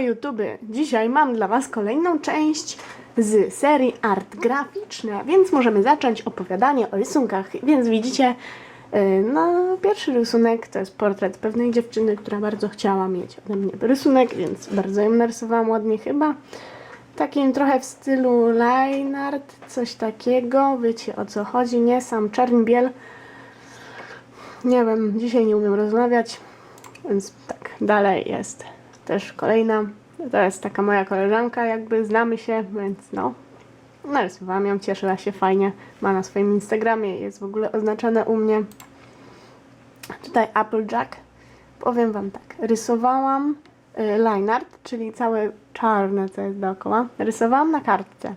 YouTube! Dzisiaj mam dla Was kolejną część z serii Art Graficzne, więc możemy zacząć opowiadanie o rysunkach. Więc widzicie, yy, no pierwszy rysunek to jest portret pewnej dziewczyny, która bardzo chciała mieć ode mnie rysunek, więc bardzo ją narysowałam ładnie chyba. Takim trochę w stylu line art, coś takiego, wiecie o co chodzi, nie? Sam czarny biel. Nie wiem, dzisiaj nie umiem rozmawiać, więc tak, dalej jest też kolejna. To jest taka moja koleżanka, jakby znamy się, więc no. Narysowałam ją, cieszyła się fajnie. Ma na swoim Instagramie, jest w ogóle oznaczone u mnie. Tutaj Applejack. Powiem Wam tak, rysowałam y, line art, czyli całe czarne, co jest dookoła. Rysowałam na kartce.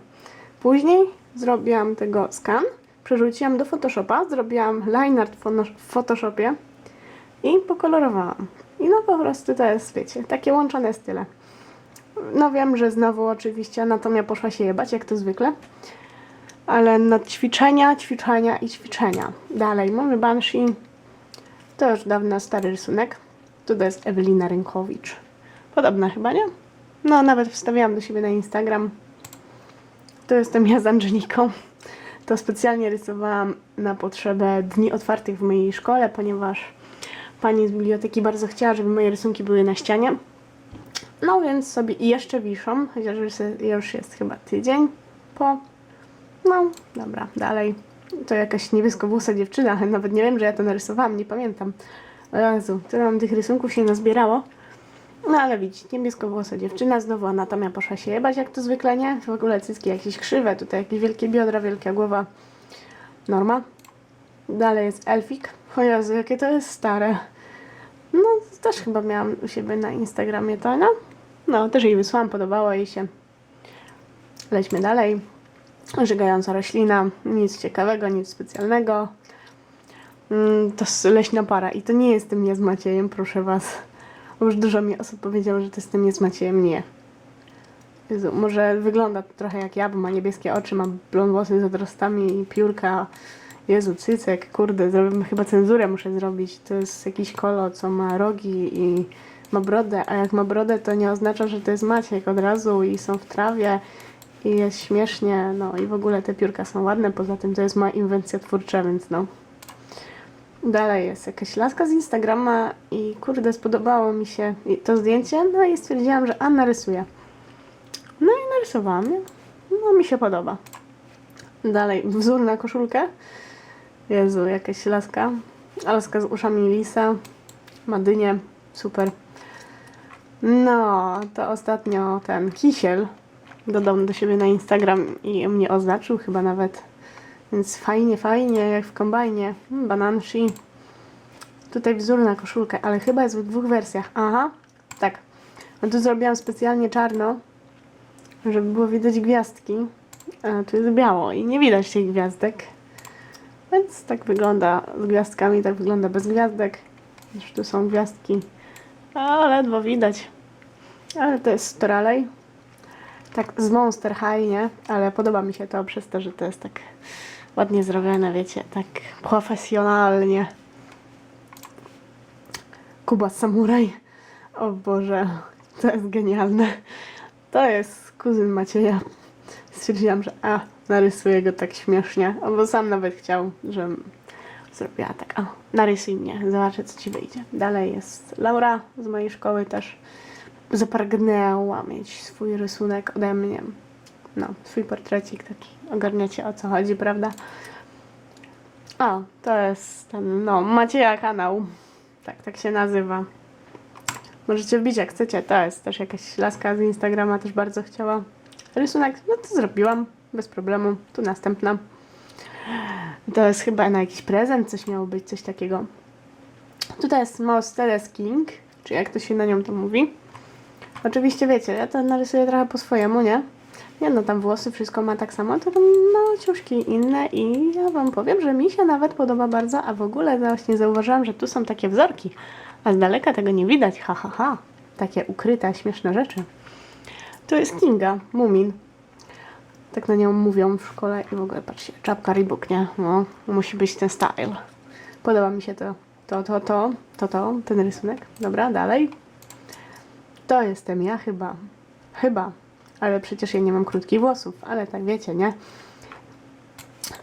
Później zrobiłam tego skan, przerzuciłam do Photoshopa, zrobiłam line art w Photoshopie i pokolorowałam. I no po prostu to jest, wiecie, takie łączone style. No wiem, że znowu oczywiście anatomia poszła się jebać, jak to zwykle. Ale no ćwiczenia, ćwiczenia i ćwiczenia. Dalej mamy Banshee. To już dawno stary rysunek. Tu to jest Ewelina Rynkowicz. Podobna chyba, nie? No nawet wstawiałam do siebie na Instagram. To jestem ja z Angeliką. To specjalnie rysowałam na potrzebę dni otwartych w mojej szkole, ponieważ pani z biblioteki bardzo chciała, żeby moje rysunki były na ścianie. No więc sobie jeszcze wiszą, chociaż już jest chyba tydzień po. No, dobra, dalej. To jakaś niebieskowłosa dziewczyna, nawet nie wiem, że ja to narysowałam, nie pamiętam. O Jezu, tyle mam tych rysunków się nazbierało. No ale widzicie, niebieskowłosa dziewczyna, znowu anatomia poszła się jebać, jak to zwykle, nie? W ogóle cycki jakieś krzywe, tutaj jakieś wielkie biodra, wielka głowa. Norma. Dalej jest elfik. O Jezu, jakie to jest stare. No, też chyba miałam u siebie na Instagramie to, no? No, też jej wysłałam, podobało jej się. Lećmy dalej. Żygająca roślina, nic ciekawego, nic specjalnego. Mm, To jest leśna para i to nie jestem ja z Maciejem, proszę was. Już dużo mi osób powiedziało, że to jestem ja z Maciejem, nie. Jezu, może wygląda trochę jak ja, bo ma niebieskie oczy, ma blond włosy z odrostami i piórka. Jezu, cycek, kurde, chyba cenzurę muszę zrobić. To jest jakiś kolo, co ma rogi i ma brodę, a jak ma brodę, to nie oznacza, że to jest Maciek od razu i są w trawie i jest śmiesznie, no i w ogóle te piórka są ładne, poza tym to jest moja inwencja twórcza, więc no. Dalej jest jakaś laska z Instagrama i kurde, spodobało mi się to zdjęcie, no i stwierdziłam, że Anna rysuje. No i narysowałam? No mi się podoba. Dalej, wzór na koszulkę. Jezu, jakaś laska. Laska z uszami lisa. Ma dynię. Super. No, to ostatnio ten kisiel dodał do siebie na Instagram i mnie oznaczył chyba nawet. Więc fajnie, fajnie, jak w kombajnie. Mm, Bananshi. Tutaj wzór na koszulkę, ale chyba jest w dwóch wersjach. Aha, tak. No tu zrobiłam specjalnie czarno, żeby było widać gwiazdki. A tu jest biało i nie widać tych gwiazdek. Więc tak wygląda z gwiazdkami, tak wygląda bez gwiazdek. Już tu są gwiazdki. A ledwo widać. Ale to jest Storalej. Tak z Monster High, nie? Ale podoba mi się to przez to, że to jest tak ładnie zrobione, wiecie, tak profesjonalnie. Kuba Samuraj. O Boże, to jest genialne. To jest kuzyn Macieja. Stwierdziłam, że a, narysuję go tak śmiesznie. Albo sam nawet chciał, żebym zrobiła tak, o, narysuj mnie, zobaczę co ci wyjdzie. Dalej jest Laura z mojej szkoły też zapragnęła mieć swój rysunek ode mnie. No, swój portrecik taki. Ogarniacie o co chodzi, prawda? O, to jest ten, no, Macieja kanał. Tak, tak się nazywa. Możecie wbić jak chcecie, to jest też jakaś laska z Instagrama, też bardzo chciała rysunek. No to zrobiłam, bez problemu. Tu następna. To jest chyba na jakiś prezent, coś miało być, coś takiego. Tutaj jest Mosteles King, czy jak to się na nią to mówi. Oczywiście wiecie, ja to narysuję trochę po swojemu, nie? Nie no, tam włosy, wszystko ma tak samo, to no ciuszki inne i ja wam powiem, że mi się nawet podoba bardzo, a w ogóle właśnie zauważyłam, że tu są takie wzorki, a z daleka tego nie widać, ha ha ha. Takie ukryte, śmieszne rzeczy. Tu jest Kinga, Mumin. Tak na nią mówią w szkole i w ogóle patrzcie, czapka Reebok, nie? No, musi być ten style. Podoba mi się to, to, to, to, to, to, ten rysunek. Dobra, dalej. To jestem ja chyba. Chyba. Ale przecież ja nie mam krótkich włosów, ale tak wiecie, nie?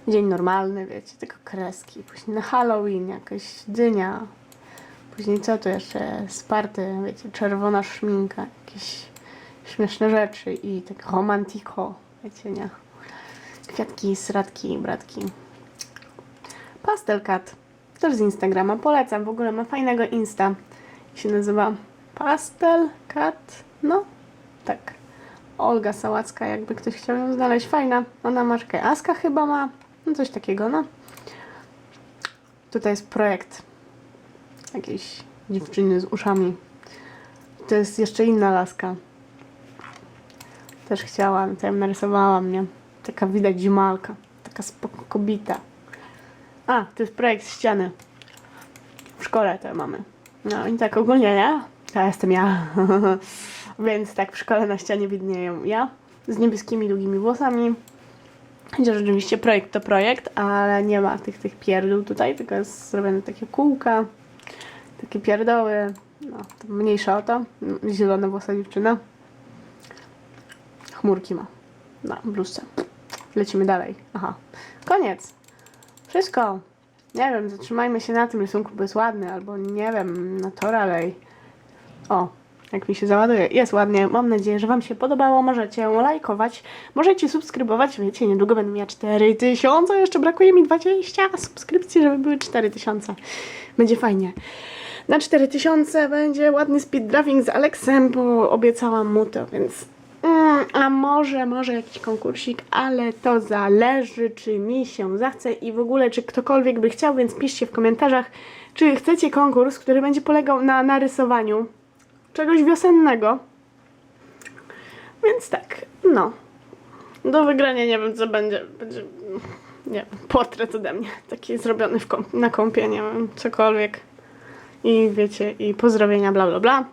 Dzień normalny, wiecie, tylko kreski. Później na Halloween jakaś dynia. Później co tu jeszcze? Sparty, wiecie, czerwona szminka, jakieś śmieszne rzeczy i tak romantiko, wiecie, nie? Kwiatki, sradki, bratki. Pastel Cat. Też z Instagrama. Polecam. W ogóle ma fajnego Insta. Się nazywa Pastel Cat. No, tak. Olga Sałacka, jakby ktoś chciał ją znaleźć. Fajna. Ona markę Aska chyba ma. No coś takiego, no. Tutaj jest projekt jakiejś dziewczyny z uszami. To jest jeszcze inna laska. Też chciałam, to ją narysowała mnie. Taka widać zimalka. Taka spoko kobita. A, to jest projekt ściany. W szkole to mamy. No i tak ogólnie ja, to jestem ja. Więc tak w szkole na ścianie widnieją ja z niebieskimi długimi włosami. Chociaż oczywiście projekt to projekt, ale nie ma tych, tych pierdół tutaj, tylko jest zrobione takie kółka, takie pierdoły. No, to mniejsza o to. Zielona włosa dziewczyna. Chmurki ma na bluzce. Lecimy dalej. Aha. Koniec. Wszystko. Nie wiem, zatrzymajmy się na tym rysunku, bo jest ładny, albo nie wiem, na Toralej. O, jak mi się załaduje. Jest ładnie. Mam nadzieję, że Wam się podobało. Możecie lajkować, możecie subskrybować. Wiecie, niedługo będę miała 4000, jeszcze brakuje mi 20 subskrypcji, żeby były 4000. Będzie fajnie. Na 4000 będzie ładny speed driving z Aleksem, bo obiecałam mu to, więc a może, może jakiś konkursik, ale to zależy, czy mi się zachce i w ogóle, czy ktokolwiek by chciał, więc piszcie w komentarzach, czy chcecie konkurs, który będzie polegał na narysowaniu czegoś wiosennego. Więc tak, no. Do wygrania nie wiem, co będzie. Będzie, nie wiem, portret ode mnie. Taki zrobiony w na kąpie, nie wiem, cokolwiek. I wiecie, i pozdrowienia, bla, bla, bla.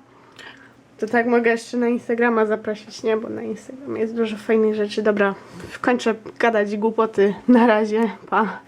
To tak mogę jeszcze na Instagrama zaprosić, nie? Bo na Instagramie jest dużo fajnych rzeczy. Dobra, kończę gadać głupoty. Na razie, pa.